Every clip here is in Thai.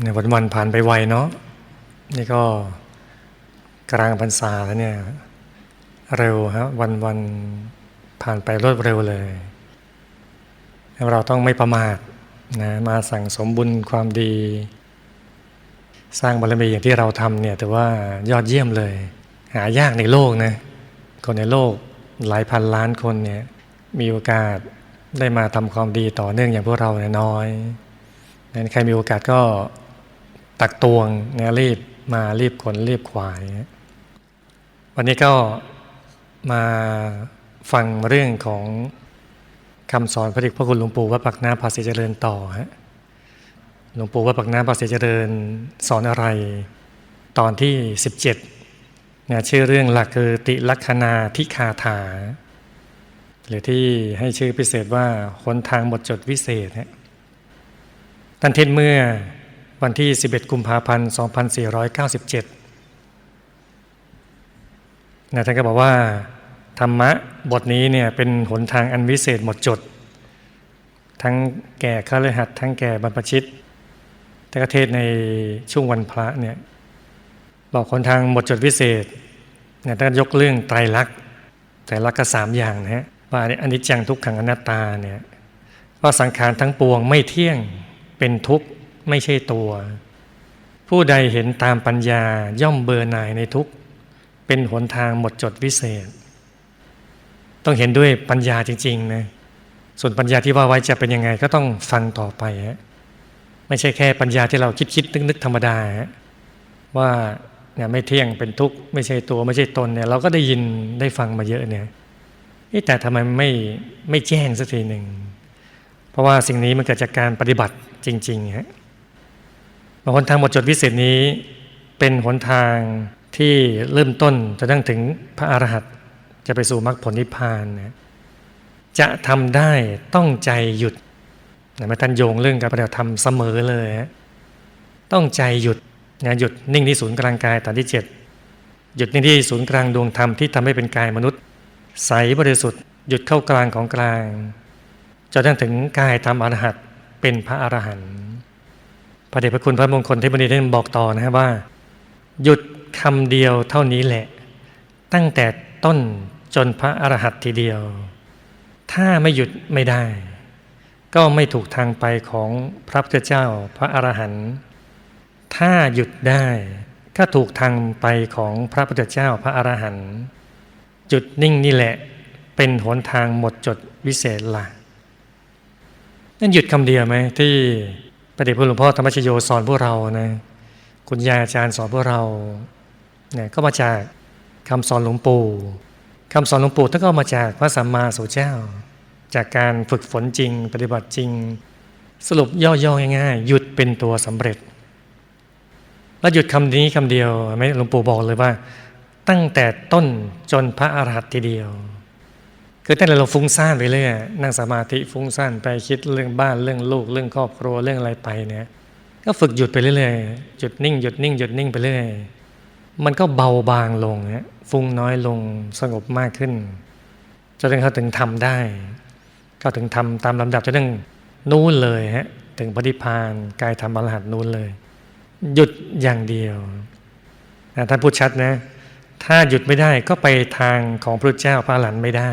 ในวันวันผ่านไปไวเนาะนี่ก็กลางพรรษาแล้วเนี่ย เร็วฮะวันวันผ่านไปรวดเร็วเลย เราต้องไม่ประมาทนะมาสั่งสมบุญความดี สร้างบารมีอย่างที่เราทำเนี่ย แต่ว่ายอดเยี่ยมเลย หายากในโลกนะคนในโลกหลายพันล้านคนเนี่ยมีโอกาสได้มาทำความดีต่อเนื่องอย่างพวกเราเนี่ยน้อยนั้นใครมีโอกาสก็ ตักตวงเนี่ยรีบมารีบขนรีบขวาย วันนี้ก็มาฟังเรื่องของคำสอนพระเดชพระคุณหลวงปู่วัดปักน้ำภาษีเจริญต่อฮะหลวงปู่วัดปักน้ำภาษีเจริญสอนอะไร ตอนที่ 17เนี่ยชื่อเรื่องหลักคือติลักษณาทิคาถา หรือที่ให้ชื่อพิเศษว่าหนทางบทจดวิเศษฮะท่านเทศเมื่อ วันที่ 11 กุมภาพันธ์ 2497นะท่านก็บอกว่า ธรรมะบทนี้เนี่ยเป็นหนทางอันวิเศษหมดจด ทั้งแก่ข้าเลหัดทั้งแก่บรรพชิต แต่กเทศในช่วงวันพระเนี่ยบอกหนทางหมดจดวิเศษเนี่ยท่านยกเรื่องไตรลักษณ์ไตรลักษณ์ก็สามอย่างนะฮะว่าอนิจจังทุกขังอนัตตาเนี่ยว่าสังขารทั้งปวงไม่เที่ยงเป็นทุกข์ ไม่ใช่ตัว ผู้ใดเห็นตามปัญญาย่อมเบื่อหน่ายในทุกข์เป็นหนทางหมดจดวิเศษ ต้องเห็นด้วยปัญญาจริงๆนะส่วนปัญญาที่ว่าไว้จะเป็นยังไงก็ต้องฟังต่อไปฮะไม่ใช่แค่ปัญญาที่เราคิดคิดนึกนึกธรรมดาฮะว่าเนี่ยไม่เที่ยงเป็นทุกข์ไม่ใช่ตัวไม่ใช่ตนเนี่ยเราก็ได้ยินได้ฟังมาเยอะเนี่ยแต่ทำไมไม่ไม่แจ้งสักทีหนึ่ง เพราะว่าสิ่งนี้มันเกิดจากการปฏิบัติจริงๆฮะ หนทางหมดจดวิเศษนี้ เป็นหนทางที่เริ่มต้นจะตั้งถึงพระอรหันต์จะไปสู่มรรคผลนิพพานนะจะทำได้ต้องใจหยุดนะมาท่านโยงเรื่องการปฏิบัติธรรมเสมอเลยฮะต้องใจหยุดนะหยุดนิ่งที่ศูนย์กลางกายตอนที่เจ็ดหยุดนิ่งที่ศูนย์กลางดวงธรรมที่ทำให้เป็นกายมนุษย์ ใสบริสุทธิ์หยุดเข้ากลางของกลางจนถึงกายธรรมอรหัตเป็นพระอรหันต์ พระเดชพระคุณพระมงคลเทพนิท่านบอกต่อนะครับว่า หยุดคำเดียวเท่านี้แหละ ตั้งแต่ต้นจนพระอรหันต์ทีเดียว ถ้าไม่หยุดไม่ได้ ก็ไม่ถูกทางไปของพระพุทธเจ้าพระอรหันต์ถ้าหยุดได้ก็ถูกทางไปของพระพุทธเจ้าพระอรหันต์จุดนิ่งนี่แหละเป็นหนทางหมดจดวิเศษละนั่นหยุดคำเดียวไหมที่ ระเดชพระหลวงพ่อธรรมชโยสอนพวกเรานะคุณยายอาจารย์สอนพวกเราเนี่ยก็มาจากคำสอนหลวงปู่คำสอนหลวงปู่ท่านก็มาจากพระสัมมาสัมพุทธเจ้า จากการฝึกฝนจริง ปฏิบัติจริง สรุปย่อๆง่ายๆหยุดเป็นตัวสำเร็จ แล้วหยุดคำนี้คำเดียวไม่หลวงปู่บอกเลยว่า ตั้งแต่ต้นจนพระอรหันต์ทีเดียว คือแต่เราฟุ้งซ่านไปเรื่อยนั่งสมาธิฟุ้งซ่านไปคิดเรื่องบ้านเรื่องลูกเรื่องครอบครัวเรื่องอะไรไปเนี่ยก็ฝึกหยุดไปเรื่อยๆหยุดนิ่งหยุดนิ่งหยุดนิ่งไปเรื่อยมันก็เบาบางลงฟุ้งน้อยลงสงบมากขึ้นจนเขาถึงทำได้ก็ถึงทำตามลำดับจนถึงนู้นเลยฮะถึงปฏิพานกายธรรมอรหันต์นู้นเลย หยุดอย่างเดียวท่านพูดชัดนะ ถ้าหยุดไม่ได้ก็ไปทางของพระเจ้าพระอรหันไม่ได้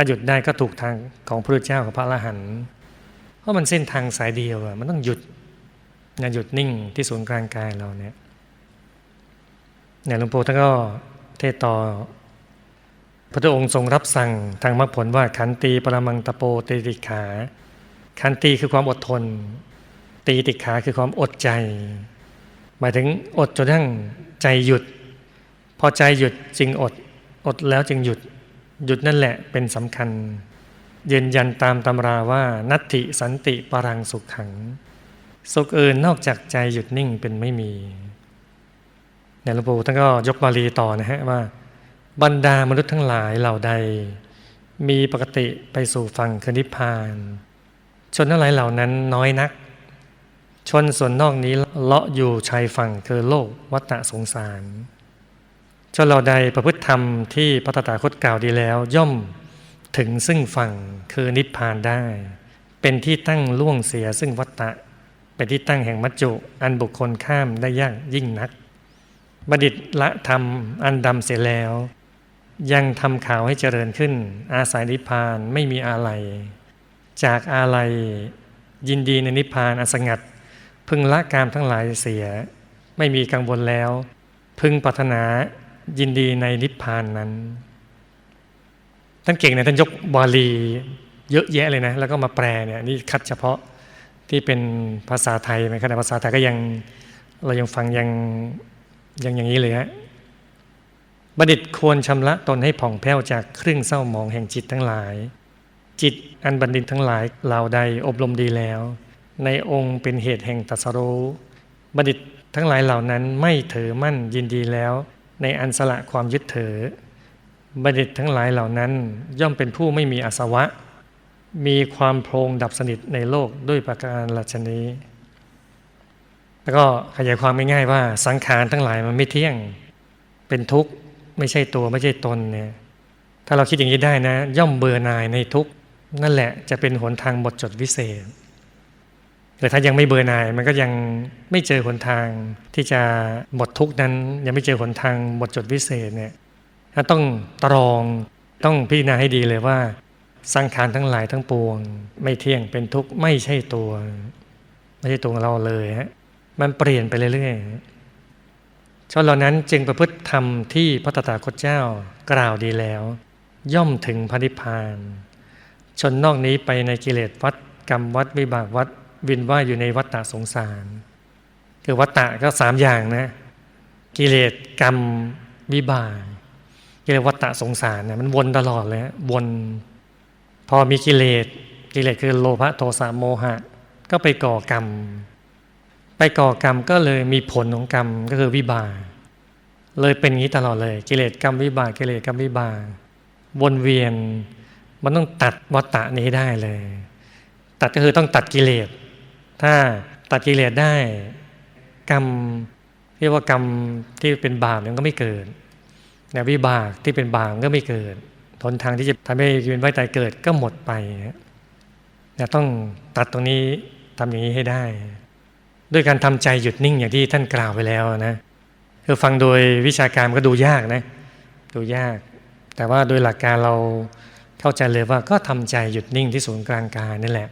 ถ้าหยุดได้ก็ถูกทางของพระเจ้ากับพระอรหันต์เพราะมันเส้นทางสายเดียวอะมันต้องหยุดนะหยุดนิ่งที่ศูนย์กลางกายเราเนี่ยเนี่ยหลวงปู่ท่านก็เทศต่อ พระองค์ทรงรับสั่งทางมรรคผลว่าขันตีปรมังตะโปตีติขา ขันตีคือความอดทน ตีติขาคือความอดใจ หมายถึงอดจนทั้งใจหยุด พอใจหยุดจึงอด อดแล้วจึงหยุด หยุดนั่นแหละเป็นสำคัญ ยืนยันตามตำราว่านัตติสันติปรังสุขขัง สุขอื่นนอกจากใจหยุดนิ่งเป็นไม่มีเนี่ยหลวงปู่ท่านก็ยกบาลีต่อนะฮะว่า บรรดามนุษย์ทั้งหลายเหล่าใด มีปกติไปสู่ฝั่งคนิพพานชนทั้งหลายเหล่านั้นน้อยนัก ชนส่วนนอกนี้เลาะอยู่ชายฝั่งคือโลกวัฏสงสาร ชนเราใดประพฤติธรรมที่พระตถาคตกล่าวดีแล้ว ย่อมถึงซึ่งฝั่งคือนิพพานได้ เป็นที่ตั้งล่วงเสียซึ่งวัฏฏะเป็นที่ตั้งแห่งมัจจุ อันบุคคลข้ามได้ยากยิ่งนักบัณฑิตละธรรมอันดำเสียแล้ว ยังทำข่าวให้เจริญขึ้น อาศัยนิพพานไม่มีอะไรจากอะไรยินดีในนิพพานอันสงัด พึงละกามทั้งหลายเสีย ไม่มีกังวลแล้ว พึงปรารถนา ยินดีในนิพพานนั้น ท่านเก่งนะท่านยกบาลีเยอะแยะเลยนะ แล้วก็มาแปลเนี่ยนี่คัดเฉพาะที่เป็นภาษาไทยไหมขณะภาษาไทยก็ยังเรายังฟังยังยังอย่างนี้เลยฮะบัณฑิตควรชำระตนให้ผ่องแผ้วจากเครื่องเศร้าหมองแห่งจิตทั้งหลาย จิตอันบัณฑิตทั้งหลายเหล่าใดอบรมดีแล้ว ในองค์เป็นเหตุแห่งตัสรู้บัณฑิตทั้งหลายเหล่านั้นไม่ถือมั่นยินดีแล้ว ในอันสละความยึดถือบัณฑิตทั้งหลายเหล่านั้น ย่อมเป็นผู้ไม่มีอาสวะ มีความโพรงดับสนิทในโลกด้วยประการลัชนี้ แล้วก็ขยายความง่ายๆว่าสังขารทั้งหลายมันไม่เที่ยงเป็นทุกข์ไม่ใช่ตัวไม่ใช่ตนเนี่ยถ้าเราคิดอย่างนี้ได้นะ ย่อมเบื่อหน่ายในทุกข์นั่นแหละจะเป็นหนทางหมดจดวิเศษ แต่ถ้ายังไม่เบื่อหน่ายมันก็ยังไม่เจอหนทางที่จะหมดทุกนั้น ยังไม่เจอหนทางหมดจดวิเศษเนี่ยถ้าต้องตรองต้องพิจารณาให้ดีเลยว่า สังขารทั้งหลายทั้งปวง ไม่เที่ยงเป็นทุกข์ไม่ใช่ตัว ไม่ใช่ตัวเราเลยฮะมันเปลี่ยนไปเรื่อยๆชนเหล่านั้นจึงประพฤติธรรมที่พระตถาคตเจ้ากล่าวดีแล้ว ย่อมถึงพระนิพพาน ชนนอกนี้ไปในกิเลสวัดกรรมวัดวิบากวัด วินว่าอยู่ในวัฏฏะสงสาร คือวัฏฏะก็สามอย่างนะ กิเลสกรรมวิบากกิเลสวัฏฏะสงสารเนี่ยมันวนตลอดเลยวน พอมีกิเลสกิเลสคือโลภะโทสะโมหะ ก็ไปก่อกรรม ไปก่อกรรมก็เลยมีผลของกรรมก็คือวิบากเลยเป็นอย่างนี้ตลอดเลย กิเลสกรรมวิบากกิเลสกรรมวิบากวนเวียนมันต้องตัดวัฏฏะนี้ได้เลย ตัดก็คือต้องตัดกิเลส ถ้าตัดกิเลสได้ กรรมเรียกว่ากรรมที่เป็นบาปมันก็ไม่เกิดแต่วิบากที่เป็นบาปก็ไม่เกิดทนทางที่จะทำให้ยืนไว้ตายเกิดก็หมดไปนะต้องตัดตรงนี้ทำอย่างนี้ให้ได้ ด้วยการทำใจหยุดนิ่งอย่างที่ท่านกล่าวไปแล้วนะคือฟังโดยวิชาการก็ดูยากนะดูยาก แต่ว่าโดยหลักการเราเข้าใจเลยว่าก็ทำใจหยุดนิ่งที่ศูนย์กลางกายนี่แหละ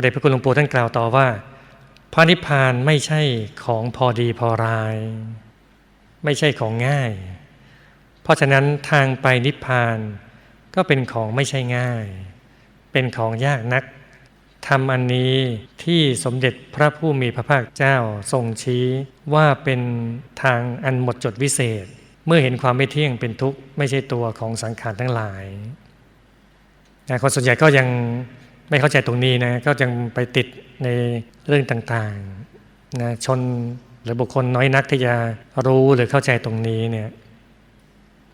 ระเดชพระคุณหลวงปู่ท่านกล่าวต่อว่า พระนิพพานไม่ใช่ของพอดีพอราย ไม่ใช่ของง่าย เพราะฉะนั้นทางไปนิพพานก็เป็นของไม่ใช่ง่าย เป็นของยากนักทำอันนี้ที่สมเด็จพระผู้มีพระภาคเจ้าทรงชี้ว่าเป็นทางอันหมดจดวิเศษ เมื่อเห็นความไม่เที่ยงเป็นทุกข์ไม่ใช่ตัวของสังขารทั้งหลายคนส่วนใหญ่ก็ยัง ไม่เข้าใจตรงนี้นะก็ยังไปติดในเรื่องต่างๆนะชนหรือบุคคลน้อยนักที่จะรู้หรือเข้าใจตรงนี้เนี่ย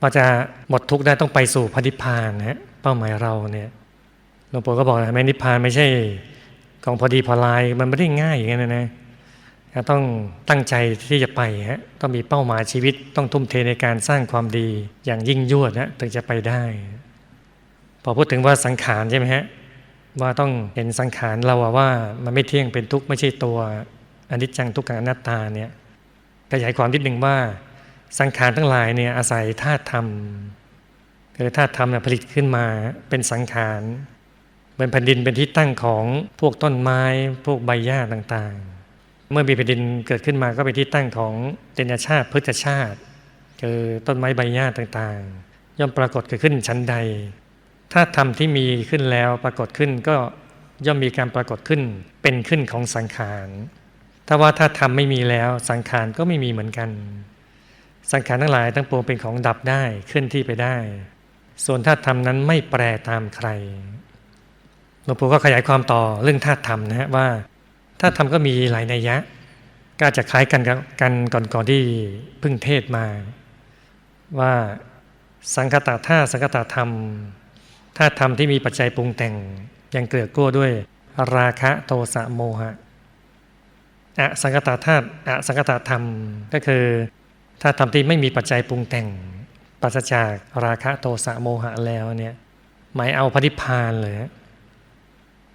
ว่าจะหมดทุกข์ได้ต้องไปสู่พระนิพพานนะเป้าหมายเราเนี่ยหลวงปู่ก็บอกนะแม่นิพพานไม่ใช่ของพอดีพอลายมันไม่ได้ง่ายอย่างนั้นนะต้องตั้งใจที่จะไปฮะต้องมีเป้าหมายชีวิตต้องทุ่มเทในการสร้างความดีอย่างยิ่งยวดนะถึงจะไปได้ พอพูดถึงว่าสังขารใช่ไหมฮะ ว่าต้องเห็นสังขารเราว่ามันไม่เที่ยงเป็นทุกข์ไม่ใช่ตัวอนิจจังทุกขังอนัตตาเนี่ยขยายความนิดหนึ่งว่าสังขารทั้งหลายเนี่ยอาศัยธาตุธรรมคือธาตุธรรมเนี่ยผลิตขึ้นมาเป็นสังขารเป็นแผ่นดินเป็นที่ตั้งของพวกต้นไม้ พวกใบหญ้าต่างๆ เมื่อมีแผ่นดินเกิดขึ้นมาก็เป็นที่ตั้งของเตญชาติพฤกษชาติ คือต้นไม้ใบหญ้าต่างๆ ย่อมปรากฏเกิดขึ้นชั้นใด ถ้าธรรมที่มีขึ้นแล้วปรากฏขึ้นก็ย่อมมีการปรากฏขึ้นเป็นขึ้นของสังขาร ถ้าว่าถ้าธรรมไม่มีแล้วสังขารก็ไม่มีเหมือนกัน สังขารทั้งหลายทั้งปวงเป็นของดับได้ขึ้นที่ไปได้ ส่วนธาตุธรรมนั้นไม่แปรตามใครหลวงปู่ก็ขยายความต่อเรื่องธาตุธรรมนะฮะว่าธาตุธรรมก็มีหลายนัยยะ ก็จะคล้ายกันกันก่อนก่อนที่พึ่งเทศมา ว่าสังคตาธาสังคตาธรรม ถ้าธรรมที่มีปัจจัยปรุงแต่งยังเกลือกลัวด้วย ราคะโทสะโมหะอสังกตาธาตุอสังกตาธรรมก็คือ ถ้าธรรมที่ไม่มีปัจจัยปรุงแต่งปราศจากราคะโทสะโมหะแล้วเนี่ยหมายเอาพระนิพพานเลย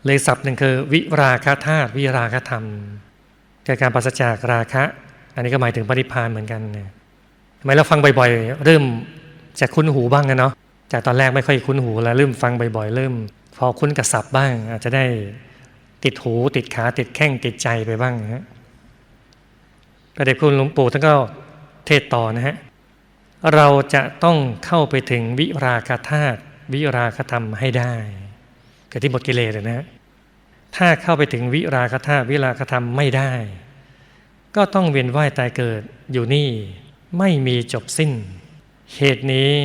เลยศัพท์หนึ่งคือ วิราคะธาตุวิราคะธรรมคือการปราศจากราคะ อันนี้ก็หมายถึงปฏิพานเหมือนกันเนี่ยทำไมเราฟังบ่อยๆ เริ่มจะคุ้นหูบ้างนะเนาะ จากตอนแรกไม่ค่อยคุ้นหูแล้วเริ่มฟังบ่อยๆ เริ่ม พอคุ้นกับศัพท์บ้าง อาจจะได้ติดหูติดขาติดแข้งติดใจไปบ้างนะฮะพระเดชคุณหลวงปู่ท่านก็เทศต่อนะฮะเราจะต้องเข้าไปถึงวิราคธาตุวิราคธรรมให้ได้เกิดที่หมดกิเลสเลยนะถ้าเข้าไปถึงวิราคธาตุวิราคธรรมไม่ได้ ก็ต้องเวียนว่ายตายเกิดอยู่นี่ไม่มีจบสิ้น เหตุนี้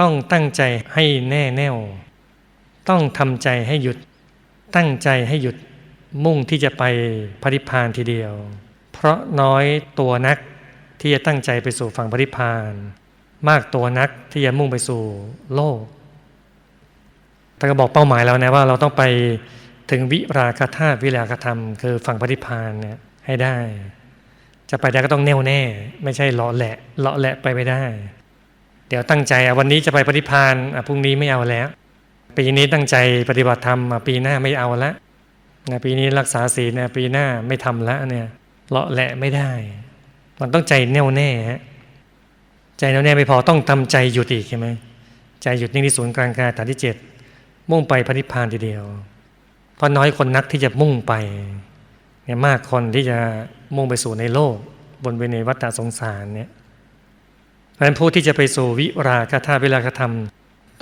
ต้องตั้งใจให้แน่แน่ว ต้องทำใจให้หยุด ตั้งใจให้หยุดมุ่งที่จะไปพระนิพานทีเดียว เพราะน้อยตัวนักที่จะตั้งใจไปสู่ฝั่งพระนิพาน มากตัวนักที่จะมุ่งไปสู่โลกท่านก็บอกเป้าหมายแล้วนะว่าเราต้องไปถึงวิราคธาตุวิราคธรรม คือฝั่งพระนิพพานเนี่ยให้ได้ จะไปได้ก็ต้องแน่วแน่ ไม่ใช่เลาะแหละเลาะแหละไปไม่ได้ เดี๋ยวตั้งใจอะวันนี้จะไปปฏิพานอะพรุ่งนี้ไม่เอาแล้ว ปีนี้ตั้งใจปฏิบัติธรรมอะปีหน้าไม่เอาละนะปีนี้รักษาศีลนะปีหน้าไม่ทำละเนี่ยเลาะแหละไม่ได้ มันต้องใจแน่วแน่ฮะใจแน่วแน่ไม่พอต้องทำใจหยุดอีกใช่ไหมใจหยุดนิ่งที่ศูนย์กลางกายฐานที่เจ็ดมุ่งไปพระนิพพานทีเดียว เพราะน้อยคนนักที่จะมุ่งไปเนี่ยมากคนที่จะมุ่งไปสู่ในโลก บนเวเนวัฏสงสารเนี่ย เพราะฉะนั้นผู้ที่จะไปสู่วิราคธาวิราคธรรม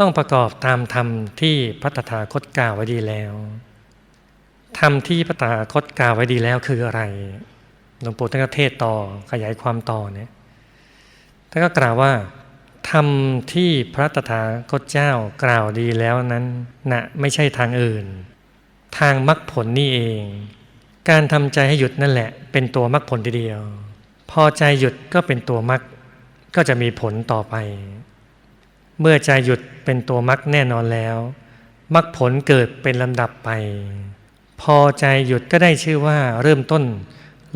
ต้องประกอบตามธรรมที่พระตถาคตกล่าวไว้ดีแล้วธรรมที่พระตถาคตกล่าวไว้ดีแล้วคืออะไรหลวงปู่ท่านก็เทศต่อขยายความต่อเนี่ยท่านก็กล่าวว่าธรรมที่พระตถาคตเจ้ากล่าวดีแล้วนั้นนะไม่ใช่ทางอื่น ทางมรรคผลนี่เอง การทำใจให้หยุดนั่นแหละ เป็นตัวมรรคผลทีเดียว พอใจหยุดก็เป็นตัวมรรค ก็จะมีผลต่อไป เมื่อใจหยุดเป็นตัวมรรคแน่นอนแล้วมรรคผลเกิดเป็นลำดับไป พอใจหยุดก็ได้ชื่อว่าเริ่มต้น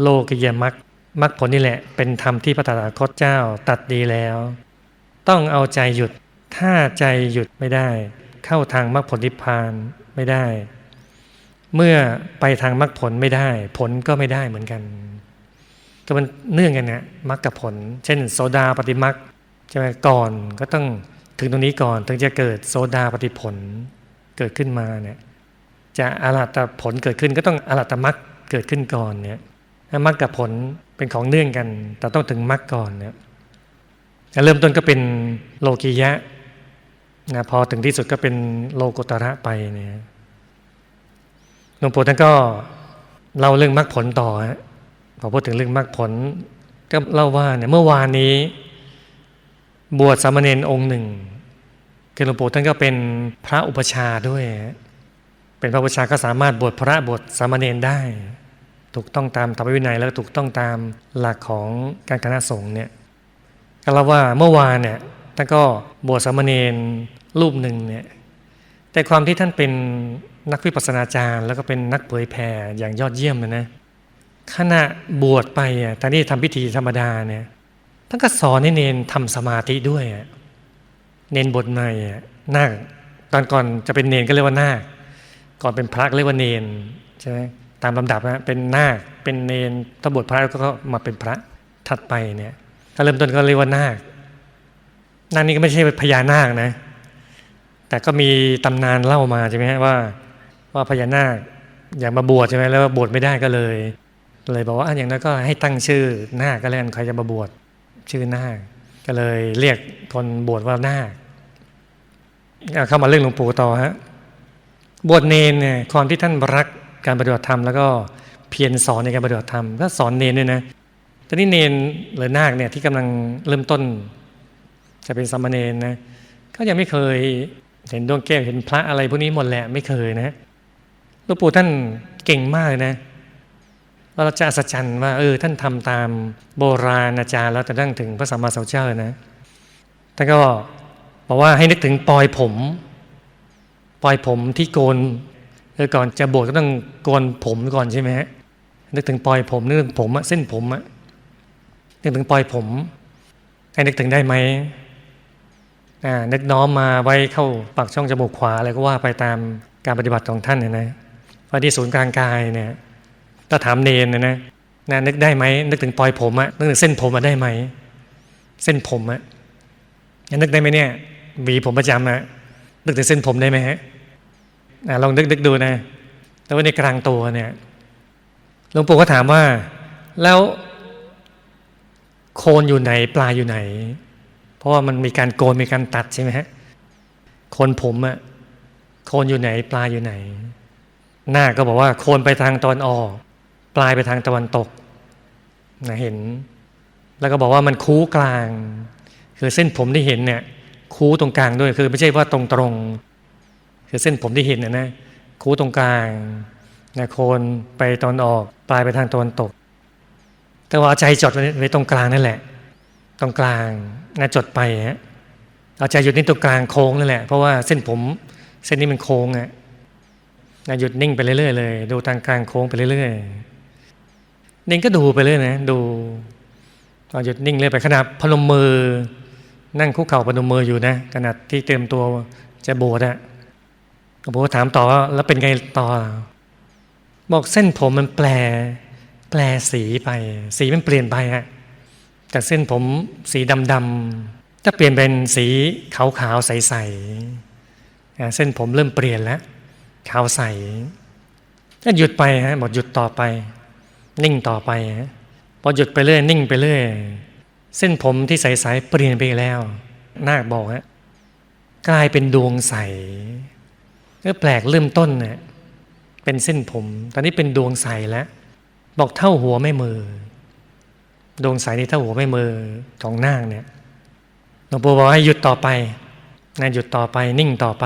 โลกิยมรรคมรรคผลนี่แหละ เป็นธรรมที่พระตถาคตเจ้าตัดดีแล้ว ต้องเอาใจหยุดถ้าใจหยุดไม่ได้ เข้าทางมรรคผลนิพพานไม่ได้ เมื่อไปทางมรรคผลไม่ได้ ผลก็ไม่ได้เหมือนกัน ก็มันเนื่องกันเนะมรรคกับผล เช่น โซดาปฏิมรรคใช่ไหมก่อนก็ต้องถึงตรงนี้ก่อนถึงจะเกิดโซดาปฏิผลเกิดขึ้นมาเนี่ยจะอารัตผลเกิดขึ้นก็ต้องอารัตมรรคเกิดขึ้นก่อนเนี่ยมรรคกับผลเป็นของเนื่องกัน แต่ต้องถึงมรรคก่อนเนี่ยเริ่มต้นก็เป็นโลกียะนะพอถึงที่สุดก็เป็นโลกุตระไปเนี่ยหลวงปู่ท่านก็เล่าเรื่องมรรคผลต่อฮะ พอพูดถึงเรื่องมรรคผล ก็เล่าว่าเนี่ยเมื่อวานนี้ บวชสามเณรองค์หนึ่งคือหลวงปู่ท่านก็เป็นพระอุปชาด้วย เป็นพระอุปชาก็สามารถบวชพระบวชสามเณรได้ ถูกต้องตามธรรมวินัยแล้วถูกต้องตามหลักของการคณะสงฆ์เนี่ยก็เล่าว่าเมื่อวานเนี่ยท่านก็บวชสามเณรรูปหนึ่งเนี่ยแต่ความที่ท่านเป็นนักวิปัสสนาจารย์ แล้วก็เป็นนักเผยแผ่อย่างยอดเยี่ยมเลยนะ ขณะบวชไปอะตอนนี้ทำพิธีธรรมดาเนี่ยท่านก็สอนให้เนนทำสมาธิด้วยอะเนนบทใหม่อะนาคตอนก่อนจะเป็นเนนก็เรียกว่านาคก่อนเป็นพระเรียกว่าเนนใช่ไหมตามลำดับนะเป็นนาคเป็นเนนถ้าบวชพระก็มาเป็นพระถัดไปเนี่ยถ้าเริ่มต้นก็เรียกว่านาคนาคนี้ก็ไม่ใช่พญานาคนะ แต่ก็มีตำนานเล่ามาใช่ไหมว่า ว่าพญานาคอยากมาบวชใช่ไหมแล้วบวชไม่ได้ก็เลย เลยบอกว่าอย่างนั้นก็ให้ตั้งชื่อนาก็แล้วกันใครจะมาบวชชื่อนาก็เลยเรียกคนบวชว่าหน้าเข้ามาเรื่องหลวงปู่ต่อฮะบวชเนนเนี่ยความที่ท่านรักการปฏิบัติธรรมแล้วก็เพียรสอนในการปฏิบัติธรรมก็สอนเนนด้วยนะตอนนี้เนนหรือนาคเนี่ยที่กำลังเริ่มต้น จะเป็นสามเณรนะก็ยังไม่เคยเห็นดวงแก้วเห็นพระอะไรพวกนี้หมดแหละไม่เคยนะหลวงปู่ท่านเก่งมากนะ เราจะอัศจรรย์ว่าเออท่านทำตามโบราณอาจารย์แล้วแต่ตั้งถึงพระสัมมาสัมพุทธเจ้านะท่านก็บอกว่าให้นึกถึงปลอยผมปลอยผมที่โกนเออก่อนจะบวชก็ต้องโกนผมก่อนใช่ไหมฮะนึกถึงปลอยผมนึกถึงผมอะเส้นผมอะนึกถึงปลอยผม ให้นึกถึงได้ไหมอ่านึกน้อมมาไว้เข้าปากช่องจมูกขวาอะไรก็ว่าไปตามการปฏิบัติของท่านเนี่ยนะว่าที่ศูนย์กลางกายเนี่ย ถ้าถามเนนนะนะนะนึกได้ไหมนึกถึงปลอยผมอะนึกถึงเส้นผมอะได้ไหมเส้นผมอะนึกได้ไหมเนี่ยหวีผมประจำอะนึกถึงเส้นผมได้ไหมฮะลองนึกนึกดูนะ แต่ว่าในกลางตัวเนี่ยหลวงปู่ก็ถามว่า แล้วโคนอยู่ไหนปลายอยู่ไหน เพราะว่ามันมีการโกนมีการตัดใช่ไหมฮะโคนผมอะโคนอยู่ไหนปลายอยู่ไหน หน้าก็บอกว่า โคนไปทางตะวันออก ลายไปทางตะวันตกนะเห็น แล้วก็บอกว่ามันคู้กลาง คือเส้นผมที่เห็นเนี่ยคู้ตรงกลางด้วยคือไม่ใช่ว่าตรงตรงคือเส้นผมที่เห็นนะนะคู้ตรงกลางนะโคนไปตอนออก ปลายไปทางตะวันตก แต่ว่าเอาใจจดไว้ตรงกลางนั่นแหละ ตรงกลางนะจดไปฮะเอาใจหยุดนิ่งตรงกลางโค้งนั่นแหละเพราะว่าเส้นผมเส้นนี้มันโค้งอะนะหยุดนิ่งไปเรื่อยๆเลย ดูทางกลางโค้งไปเรื่อยๆ นิ่งก็ดูไปเรื่อยนะ ดูเอหยุดนิ่งเลยไปขณะพนมมือ นั่งคุกเข่าพนมมืออยู่นะขณะที่เตรียมตัวจะบวชอะหลวงพ่อถามต่อว่าแล้วเป็นไงต่อ บอกเส้นผมมันแปล แปลสีไป สีมันเปลี่ยนไปฮะจากเส้นผมสีดำๆจะเปลี่ยนเป็นสีขาวๆใสๆอ่าเส้นผมเริ่มเปลี่ยนแล้วขาวใสก็หยุดไปฮะหมดหยุดต่อไป นิ่งต่อไปพอหยุดไปเรื่อยนิ่งไปเรื่อยเส้นผมที่ใสๆเปลี่ยนไปแล้ว นาคบอกฮะกลายเป็นดวงใสก็แปลกเริ่มต้นเนี่ยเป็นเส้นผม ตอนนี้เป็นดวงใสแล้ว บอกเท่าหัวไม่มือ ดวงใสนี่เท่าหัวไม่มือของนาคเนี่ยหลวงปู่บอกให้หยุดต่อไปนะหยุดต่อไปนิ่งต่อไป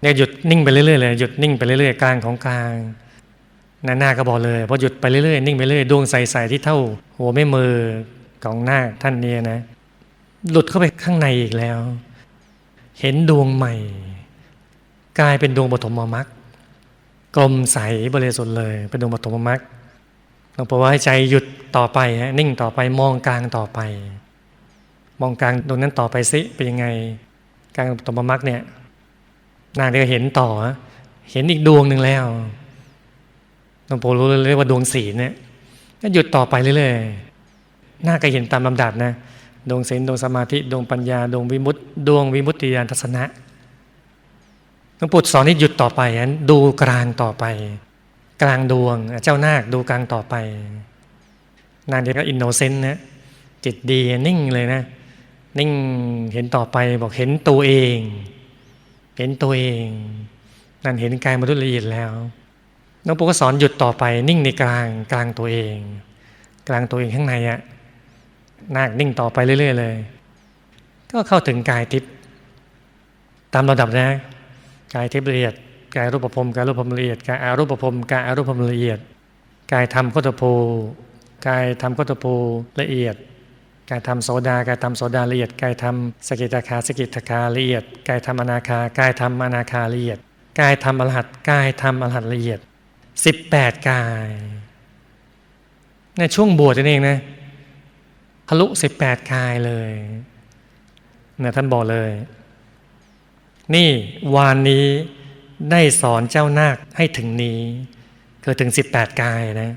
เนี่ยหยุดนิ่งไปเรื่อยๆเลยหยุดนิ่งไปเรื่อยๆกลางของกลาง นานาก็บอกเลยพอหยุดไปเรื่อยๆนิ่งไปเรื่อยดวงใสๆที่เท่า หัวไม่มือของหน้าท่านนี้นะ หลุดเข้าไปข้างในอีกแล้ว เห็นดวงใหม่ กลายเป็นดวงปฐมมรรคกลมใสบริสุทธิ์เลย เป็นดวงปฐมมรรคหลวงพ่อว่าให้ใจหยุดต่อไปฮะนิ่งต่อไปมองกลางต่อไป มองกลางดวงนั้นต่อไปสิเป็นยังไงกลางปฐมมรรคเนี่ยนางก็เห็นต่อ เห็นอีกดวงหนึ่งแล้ว หลวงพ่รู้เลยว่าดวงสีเนี่ยหยุดต่อไปเรื่อยๆหน้าก็เห็นตามลำดับนะดวงศีลดวงสมาธิดวงปัญญาดวงวิมุตติดวงวิมุตติญาณทัศนะหลวงปู่สอนนี่หยุดต่อไปนั้นดูกลางต่อไป กลางดวงเจ้านาคดูกลางต่อไป นานเดียวก็อินโนเซนต์นะจิตดีนิ่งเลยนะ นิ่งเห็นต่อไปบอกเห็นตัวเอง เห็นตัวเอง นั่นเห็นกายมนุษย์ละเอียดแล้ว หลวงปู่ก็สอนหยุดต่อไป นิ่งในกลางกลางตัวเอง กลางตัวเองข้างในอะนาคนิ่งต่อไปเรื่อย ๆ เลย ก็เข้าถึงกายทิพย์ตามระดับนะ กายทิพย์ละเอียดกายรูปภพกายรูปภพละเอียดกายอารูปภพกายอารูปภพละเอียด กายธรรมโคตโพกายธรรมโคตโพละเอียดกายธรรมโสดากายธรรมโสดาละเอียดกายธรรมสกิทาคาสกิทาคาละเอียดกายธรรมอนาคากายธรรมอนาคาละเอียดกายธรรมอรหัตกายธรรมอรหัตละเอียด สิบแปดกายในช่วงบวชนั่นเองนะทะลุสิบแปดกายเลยนะท่านบอกเลย นี่วานนี้ได้สอนเจ้านาคให้ถึงนี้คือถึง18กายนะ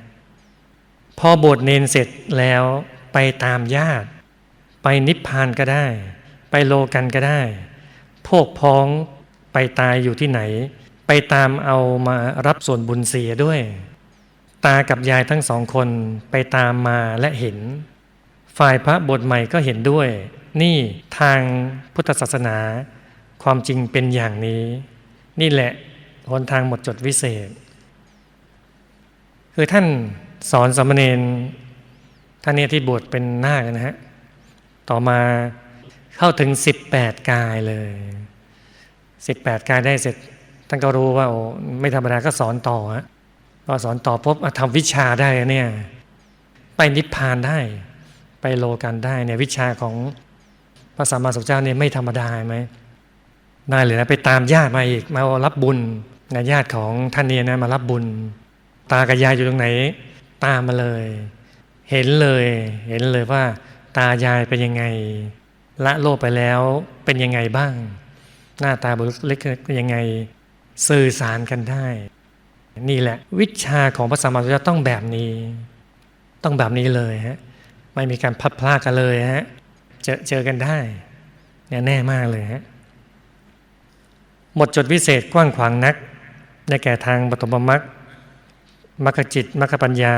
พอบวชเนนเสร็จแล้วไปตามญาติ ไปนิพพานก็ได้ ไปโลกันก็ได้ พวกพ้องไปตายอยู่ที่ไหน ไปตามเอามารับส่วนบุญเสียด้วย ตากับยายทั้งสองคนไปตามมาและเห็น ฝ่ายพระบทใหม่ก็เห็นด้วย นี่ทางพุทธศาสนาความจริงเป็นอย่างนี้ นี่แหละหนทางหมดจดวิเศษ คือท่านสอนสามเณรท่านเนี่ยที่บวชเป็นนาคนะฮะ ต่อมาเข้าถึง 18 กายเลย 18 กายได้เสร็จ ท่านก็รู้ว่าโอ้ไม่ธรรมดาก็สอนต่อฮะพอสอนต่อพบทำวิชาได้เนี่ยไปนิพพานได้ ไปโลกันได้เนี่ยวิชาของพระสัมมาสัมพุทธเจ้าเนี่ยไม่ธรรมดาไหมได้เลยนะไปตามญาติมาอีกมารับบุญนะญาติของท่านเนี่ยนะมารับบุญ ตากับยายอยู่ตรงไหน ตามมาเลย เห็นเลย เห็นเลยว่า ตายายเป็นยังไง ละโลกไปแล้วเป็นยังไงบ้าง หน้าตาบุรุษเล็กเป็นยังไง สื่อสารกันได้ นี่แหละ วิชาของพระสัมมาสัมพุทธเจ้าต้องแบบนี้ ต้องแบบนี้เลยฮะไม่มีการพัดพลาดกันเลยฮะเจอเจอกันได้เนี่ยแน่มากเลยฮะหมดจดวิเศษกว้างขวางนักได้แก่ทางปฐมมรรคมรรคจิตมรรคปัญญา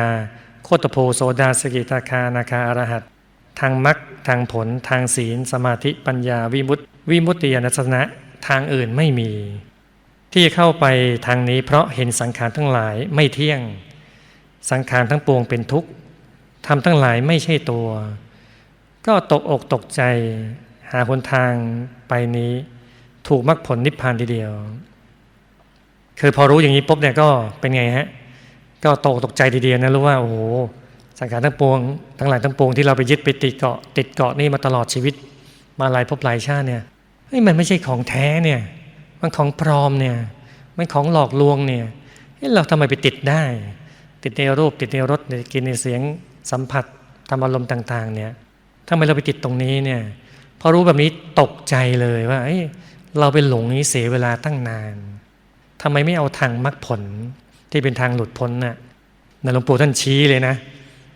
โคตโพโสดาสกิตาคานาคาอรหัตทางมรรคทางผล ทางศีล สมาธิปัญญา วิมุตติวิมุตติยานัสนะทางอื่นไม่มี ที่เข้าไปทางนี้เพราะเห็นสังขารทั้งหลายไม่เที่ยง สังขารทั้งปวงเป็นทุกข์ทำทั้งหลายไม่ใช่ตัว ก็ตกอกตกใจ หาหนทางไปนี้ ถูกมรรคผลนิพพานทีเดียว คือพอรู้อย่างนี้ปุ๊บเนี่ยก็เป็นไงฮะ ก็ตกตกใจทีเดียวนะรู้ว่าโอ้โหสังขารทั้งปวง ทั้งหลายทั้งปวงที่เราไปยึดไปติดเกาะติดเกาะนี่มาตลอดชีวิต มาหลายภพหลายชาติเนี่ยเฮ้ยมันไม่ใช่ของแท้เนี่ย มันของปลอมเนี่ยมันของหลอกลวงเนี่ยเฮ้ยเราทำไมไปติดได้ ติดในรูปติดในรสในกินในเสียงสัมผัสธรรมอารมณ์ต่าง ๆ เนี่ยทำไมเราไปติดตรงนี้เนี่ยพอรู้แบบนี้ตกใจเลยว่าเอ้ยเราไปหลงนี้เสียเวลาตั้งนานทำไมไม่เอาทางมรรคผลที่เป็นทางหลุดพ้นน่ะนหลวงปู่ท่านชี้เลยนะ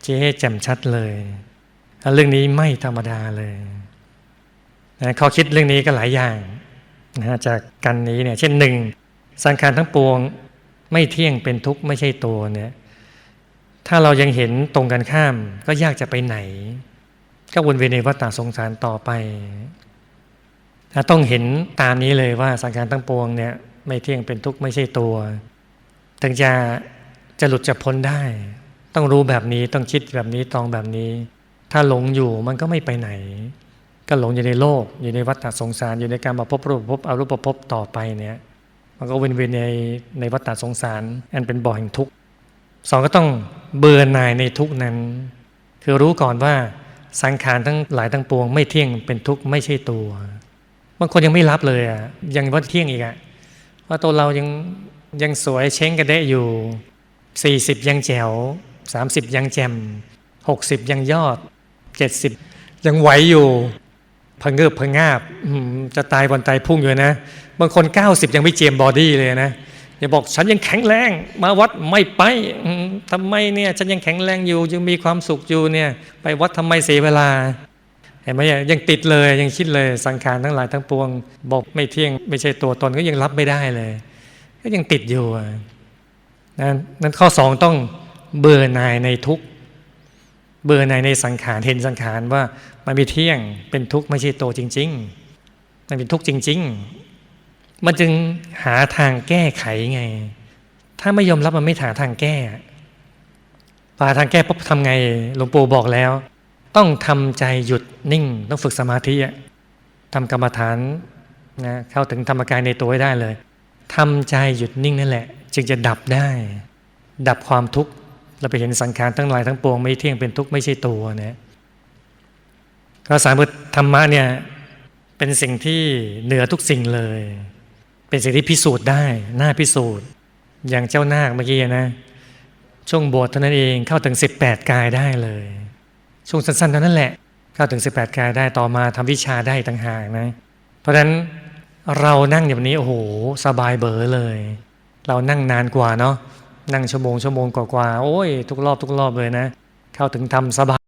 ชี้ให้แจ่มชัดเลยแล้วเรื่องนี้ไม่ธรรมดาเลยนะข้อคิดเรื่องนี้ก็หลายอย่าง นะจากกันนี้เนี่ยเช่นหนึ่งสังขารทั้งปวงไม่เที่ยงเป็นทุกข์ไม่ใช่ตัวเนี่ยถ้าเรายังเห็นตรงกันข้ามก็ยากจะไปไหน ก็วนเวียนในวัฏฏะสงสารต่อไปนะต้องเห็นตามนี้เลยว่าสังขารทั้งปวงเนี่ยไม่เที่ยงเป็นทุกข์ไม่ใช่ตัวถึงจะจะหลุดจะพ้นได้ ต้องรู้แบบนี้ต้องคิดแบบนี้ตองแบบนี้ ถ้าหลงอยู่มันก็ไม่ไปไหน ก็หลงอยู่ในโลก อยู่ในวัฏฏะสงสาร อยู่ในการมาพบรูปภพอรูปภพต่อไปเนี่ยมันก็เวียนเวียนในในวัฏฏะสงสาร อันเป็นบ่อแห่งทุกข์สองก็ต้องเบื่อหน่ายในทุกนั้น คือรู้ก่อนว่าสังขารทั้งหลายทั้งปวง ไม่เที่ยงเป็นทุกข์ไม่ใช่ตัวบางคนยังไม่รับเลยอะยังว่าเที่ยงอีกอะว่าตัวเรายังยังสวยเช้งกระเดะอยู่ 40 ยังแจ๋ว30 ยังแจ่ม60 ยังยอด 70 ยังไหวอยู่ พะเงิบพะงงาบจะตายวันตายพุ่งอยู่นะ บางคน 90 ยังไม่เจียมบอดี้เลยนะอย่าบอกฉันยังแข็งแรง มาวัดไม่ไปอืมทำไมเนี่ยฉันยังแข็งแรงอยู่ยังมีความสุขอยู่เนี่ยไปวัดทำไมเสียเวลาเห็นไหมยังติดเลยยังคิดเลยสังขารทั้งหลายทั้งปวง บอกไม่เที่ยงไม่ใช่ตัวตนก็ยังรับไม่ได้เลย ก็ยังติดอยู่อะนั้นนั้นข้อสองต้องเบื่อหน่ายในทุกเบื่อหน่ายในสังขารเห็นสังขารว่า มันไม่เที่ยงเป็นทุกข์ไม่ใช่ตัวจริง ๆ มันเป็นทุกข์จริง ๆ มันจึงหาทางแก้ไขไง ถ้าไม่ยอมรับมันไม่หาทางแก้พาทางแก้ปุ๊บทำไงหลวงปู่บอกแล้ว ต้องทำใจหยุดนิ่ง ต้องฝึกสมาธิทำกรรมฐานนะเข้าถึงธรรมกายในตัวให้ได้เลยทำใจหยุดนิ่งนั่นแหละ จึงจะดับได้ ดับความทุกข์เราไปเห็นสังขารทั้งหลายทั้งปวงไม่เที่ยงเป็นทุกข์ไม่ใช่ตัวนะ ก็สารพุทธรรมะเนี่ยเป็นสิ่งที่เหนือทุกสิ่งเลย เป็นสิ่งที่พิสูจน์ได้น่าพิสูจน์ อย่างเจ้านาคเมื่อกี้นะ ช่วงบวชเท่านั้นเองเข้าถึง 18 กายได้เลย ช่วงสั้นๆเท่านั้นแหละ เข้าถึง 18 กายได้ต่อมาทำวิชาได้ต่างหากนะ เพราะฉะนั้นเรานั่งอย่างนี้โอ้โหสบายเบอเลย เรานั่งนานกว่าเนาะนั่งชั่วโมงชั่วโมงกว่าๆโอ้ยทุกรอบทุกรอบเลยนะ เข้าถึงทำสบาย